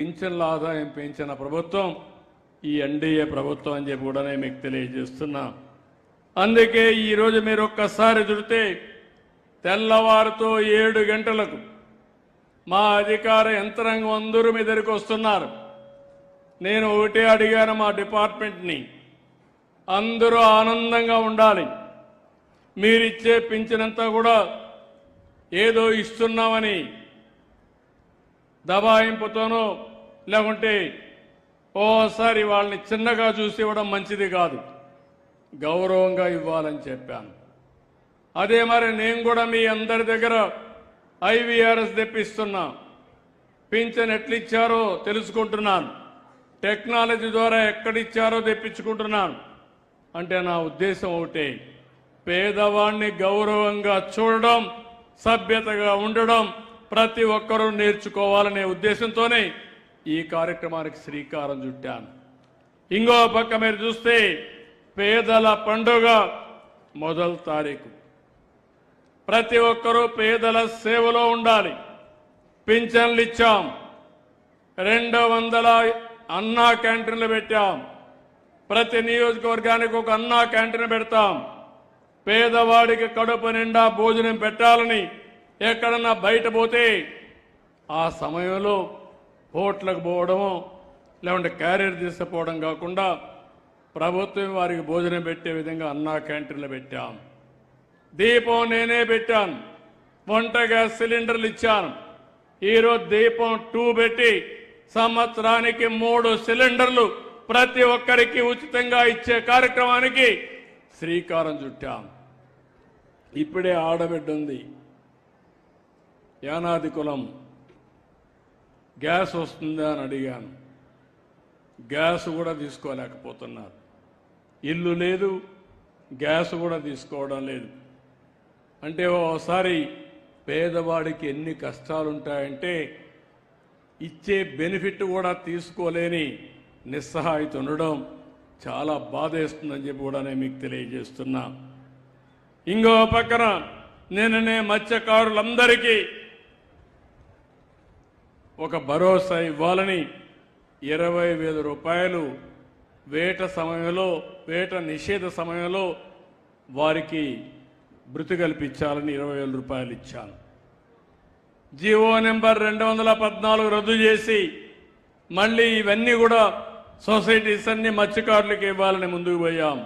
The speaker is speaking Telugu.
పింఛన్ల ఆదాయం పెంచిన ప్రభుత్వం ఈ ఎన్డీఏ ప్రభుత్వం అని చెప్పి కూడా నేను మీకు తెలియజేస్తున్నా. అందుకే ఈరోజు మీరు ఒక్కసారి చూస్తే తెల్లవారుతో ఏడు గంటలకు మా అధికార యంత్రాంగం అందరూ మీ దగ్గరికి వస్తున్నారు. నేను ఒకటే అడిగాను మా డిపార్ట్మెంట్ని. అందరూ ఆనందంగా ఉండాలి. మీరిచ్చే పింఛనంతా కూడా ఏదో ఇస్తున్నామని దబాయింపుతోనో లేకుంటే ఓసారి వాళ్ళని చిన్నగా చూసి ఇవ్వడం మంచిది కాదు. గౌరవంగా ఇవ్వాలని చెప్పాను. అదే మరి నేను కూడా మీ అందరి దగ్గర ఐవీఆర్ఎస్ తెప్పిస్తున్నా. పింఛన్ ఎట్లిచ్చారో తెలుసుకుంటున్నాను. టెక్నాలజీ ద్వారా ఎక్కడిచ్చారో తెప్పించుకుంటున్నాను. అంటే నా ఉద్దేశం ఒకటే పేదవాణ్ణి గౌరవంగా చూడడం సభ్యతగా ఉండడం ప్రతి ఒక్కరూ నేర్చుకోవాలనే ఉద్దేశంతోనే ఈ కార్యక్రమానికి శ్రీకారం చుట్టాను. ఇంకో పక్క మీరు చూస్తే పేదల పండుగ మొదల తారీఖు. ప్రతి ఒక్కరూ పేదల సేవలో ఉండాలి. పింఛన్లు ఇచ్చాం. రెండు వందల అన్నా క్యాంటీన్లు పెట్టాం. ప్రతి నియోజకవర్గానికి ఒక అన్నా క్యాంటీన్ పెడతాం. పేదవాడికి కడుపు నిండా భోజనం పెట్టాలని ఎక్కడన్నా బయట పోతే ఆ సమయంలో హోటళ్ళకు పోవడము లేకుంటే క్యారియర్ తీసుకుపోవడం కాకుండా ప్రభుత్వం వారికి భోజనం పెట్టే విధంగా అన్నా క్యాంటీన్లు పెట్టాం. దీపం నేనే పెట్టాను. వంట గ్యాస్ సిలిండర్లు ఇచ్చాను. ఈరోజు దీపం టూ పెట్టి సంవత్సరానికి మూడు సిలిండర్లు ప్రతి ఒక్కరికి ఉచితంగా ఇచ్చే కార్యక్రమానికి శ్రీకారం చుట్టాం. ఇప్పుడే ఆడబిడ్డ ఉంది. యానాది కులం. గ్యాస్ వస్తుందా అని అడిగాను. గ్యాస్ కూడా తీసుకోలేకపోతున్నారు. ఇల్లు లేదు గ్యాస్ కూడా తీసుకోవడం లేదు. అంటే ఓసారి పేదవాడికి ఎన్ని కష్టాలుంటాయంటే ఇచ్చే బెనిఫిట్ కూడా తీసుకోలేని నిస్సహాయత ఉండడం చాలా బాధేస్తుందని చెప్పి కూడా నేను మీకు తెలియజేస్తున్నా. ఇంకో పక్కన నిన్ననే మత్స్యకారులందరికీ ఒక భరోసా ఇవ్వాలని ఇరవై వేల రూపాయలు వేట సమయంలో వేట నిషేధ సమయంలో వారికి భృతి కల్పించాలని ఇరవై వేల రూపాయలు ఇచ్చాను. జీవో నెంబర్ రెండు వందల పద్నాలుగు రద్దు చేసి మళ్ళీ ఇవన్నీ కూడా సొసైటీస్ అన్ని మత్స్యకారులకు ఇవ్వాలని ముందుకు పోయాం.